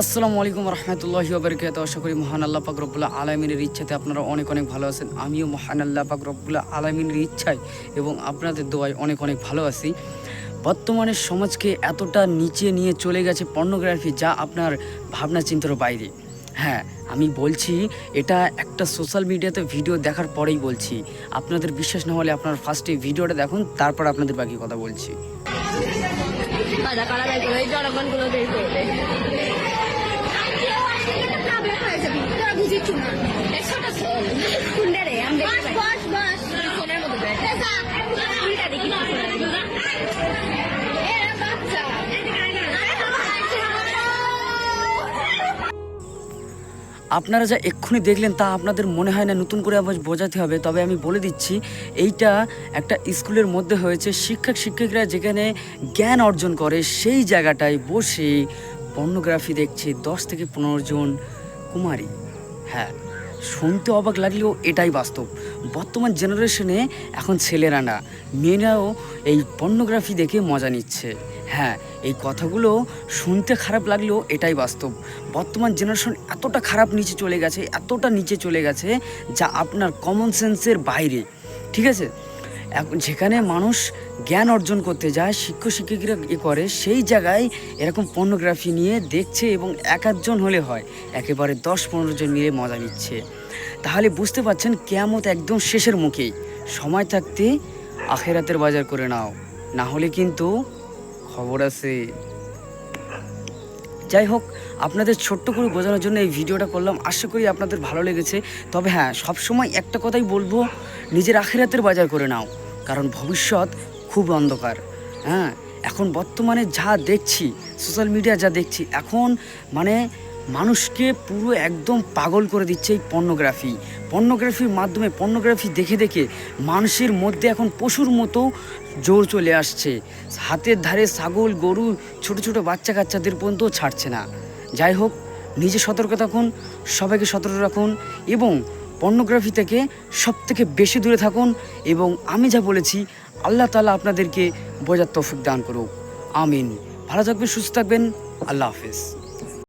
আসসালামু আলাইকুম রহমতুল্লাহি ওবরকাত আশা করি মহান আল্লাহ পাক রব্বুল্লাহ আলমিনের ইচ্ছাতে আপনারা অনেক অনেক ভালো আছেন। আমিও মহান আল্লাহ পাক রব্বুল্লাহ আলমিনের ইচ্ছায় এবং আপনাদের দোয়ায় অনেক অনেক ভালো আছি। বর্তমানে সমাজকে এতটা নিচে নিয়ে চলে গেছে পর্নোগ্রাফি যা আপনার ভাবনা চিন্তার বাইরে। হ্যাঁ আমি বলছি, এটা একটা সোশ্যাল মিডিয়াতে ভিডিও দেখার পরেই বলছি। আপনাদের বিশ্বাস না হলে আপনার ফার্স্টে ভিডিওটা দেখুন, তারপর আপনাদের বাকি কথা বলছি। কাদা করা বের এই জনগণগুলো বের করবে ফোনের আপনারা যা এক্ষুনি দেখলেন তা আপনাদের মনে হয় না, নতুন করে আবার বোঝাতে হবে। তবে আমি বলে দিচ্ছি, এইটা একটা স্কুলের মধ্যে হয়েছে। শিক্ষক, শিক্ষিকরা যেখানে জ্ঞান অর্জন করে, সেই জায়গাটায় বসে পর্নোগ্রাফি দেখছে দশ থেকে পনেরো জন কুমারী। হ্যাঁ। শুনতে অবাক লাগলেও এটাই বাস্তব। বর্তমান জেনারেশনে এখন ছেলেরা না মেয়েরাও এই পর্নোগ্রাফি দেখে মজা নিচ্ছে। হ্যাঁ এই কথাগুলো শুনতে খারাপ লাগলেও এটাই বাস্তব। বর্তমান জেনারেশন এতটা খারাপ নিচে চলে গেছে, এতটা নিচে চলে গেছে যা আপনার কমন সেন্সের বাইরে। ঠিক আছে? এখন যেখানে মানুষ জ্ঞান অর্জন করতে যায়, শিক্ষক, শিক্ষিকরা এ করে, সেই জায়গায় এরকম পর্নোগ্রাফি নিয়ে দেখছে এবং এক আধজন হলে হয়, একেবারে দশ পনেরো জন মিলে মজা নিচ্ছে। তাহলে বুঝতে পারছেন কেয়ামত একদম শেষের মুখেই। সময় থাকতে আখেরাতের বাজার করে নাও, না হলে কিন্তু খবর আছে। যাই হোক, আপনাদের ছোট্ট করে বোঝানোর জন্য এই ভিডিওটা করলাম। আশা করি আপনাদের ভালো লেগেছে। তবে হ্যাঁ সবসময় একটা কথাই বলব, নিজের আখেরাতের বাজার করে নাও, কারণ ভবিষ্যৎ খুব অন্ধকার। হ্যাঁ এখন বর্তমানে যা দেখছি সোশ্যাল মিডিয়া যা দেখছি, এখন মানে মানুষকে পুরো একদম পাগল করে দিচ্ছে এই পর্নোগ্রাফি। পর্নোগ্রাফির মাধ্যমে পর্নোগ্রাফি দেখে দেখে মানুষের মধ্যে এখন পশুর মতো জোর চলে আসছে। হাতের ধারে ছাগল, গরু, ছোট ছোট বাচ্চা কাচ্চাদের পর্যন্ত ছাড়ছে না। যাই হোক, নিজে সতর্ক থাকুন, সবাইকে সতর্ক রাখুন এবং পর্নোগ্রাফি থেকে সব থেকে বেশি দূরে থাকুন এবং আমি যা বলেছি, আল্লাহ তালা আপনাদেরকে বোঝার তৌফিক দান করুক। আমিন। ভালো থাকবেন, সুস্থ থাকবেন। আল্লাহ হাফেজ।